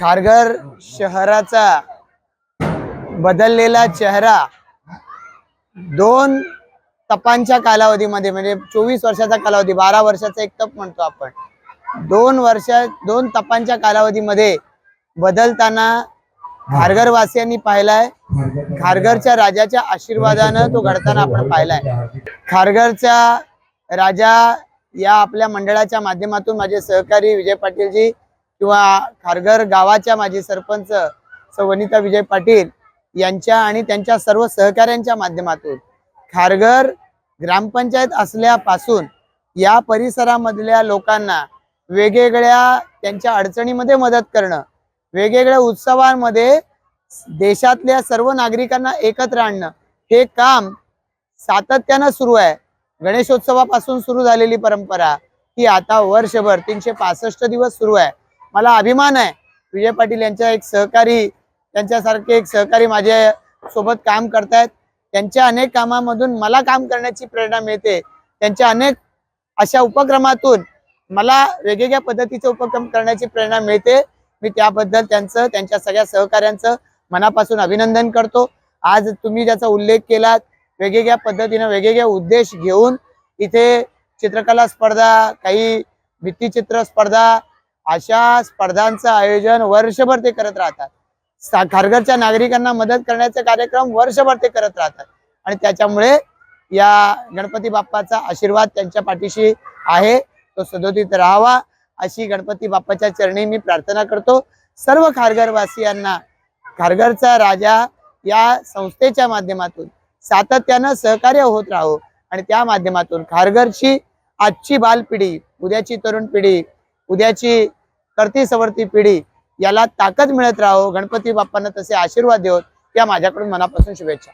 खारघर शहराचा बदललेला चेहरा दोन तपांच्या कालावधीमध्ये म्हणजे चोवीस वर्षाचा कालावधी बारा वर्षाचा एक तप म्हणतो आपण. दोन वर्ष दोन तपांच्या कालावधीमध्ये बदलताना खारघरवासियांनी पाहिलाय. खारघरच्या राजाच्या आशीर्वादानं तो घडताना आपण पाहिलाय. खारघरचा राजा या आपल्या मंडळाच्या माध्यमातून माझे सहकारी विजय पाटीलजी किंवा खारघर गावाच्या माजी सरपंच सौ वनिता विजय पाटील यांच्या आणि त्यांच्या सर्व सहकाऱ्यांच्या माध्यमातून खारघर ग्रामपंचायत असल्यापासून या परिसरामधल्या लोकांना वेगवेगळ्या त्यांच्या अडचणीमध्ये मदत करणं वेगवेगळ्या उत्सवांमध्ये देशातल्या सर्व नागरिकांना एकत्र आणणं हे काम सातत्यानं सुरू आहे. गणेशोत्सवापासून सुरू झालेली परंपरा ही आता वर्षभर तीनशे पासष्ट दिवस सुरू आहे. मला अभिमान आहे. विजय पाटील यांच्या एक सहकारी त्यांच्यासारखे एक सहकारी माझ्या सोबत काम करतायत. त्यांच्या अनेक कामामधून मला काम करण्याची प्रेरणा मिळते. त्यांच्या अनेक अशा उपक्रमातून मला वेगवेगळ्या पद्धतीचे उपक्रम करण्याची प्रेरणा मिळते. मी त्याबद्दल त्यांचं त्यांच्या सगळ्या सहकाऱ्यांचं मनापासून अभिनंदन करतो. आज तुम्ही ज्याचा उल्लेख केलात वेगवेगळ्या पद्धतीनं वेगवेगळ्या उद्देश घेऊन इथे चित्रकला स्पर्धा काही भित्तीचित्र स्पर्धा अशा स्पर्धांचं आयोजन वर्षभर ते करत राहतात. सा- खारघरच्या नागरिकांना मदत करण्याचे कार्यक्रम वर्षभर ते करत राहतात. आणि त्याच्यामुळे या गणपती बाप्पाचा आशीर्वाद त्यांच्या पाठीशी आहे. तो सदोदित राहावा अशी गणपती बाप्पाच्या चरणी मी प्रार्थना करतो. सर्व खारघरवासियांना खारघरचा राजा या संस्थेच्या माध्यमातून सातत्यानं सहकार्य होत राहो. आणि त्या माध्यमातून खारघरची आजची बालपिढी उद्याची तरुण पिढी उद्याची करती सवरती पिढी याला ताकद मिळत राहो. गणपती बाप्पांना तसे आशीर्वाद देवत या माझ्याकडून मनापासून शुभेच्छा.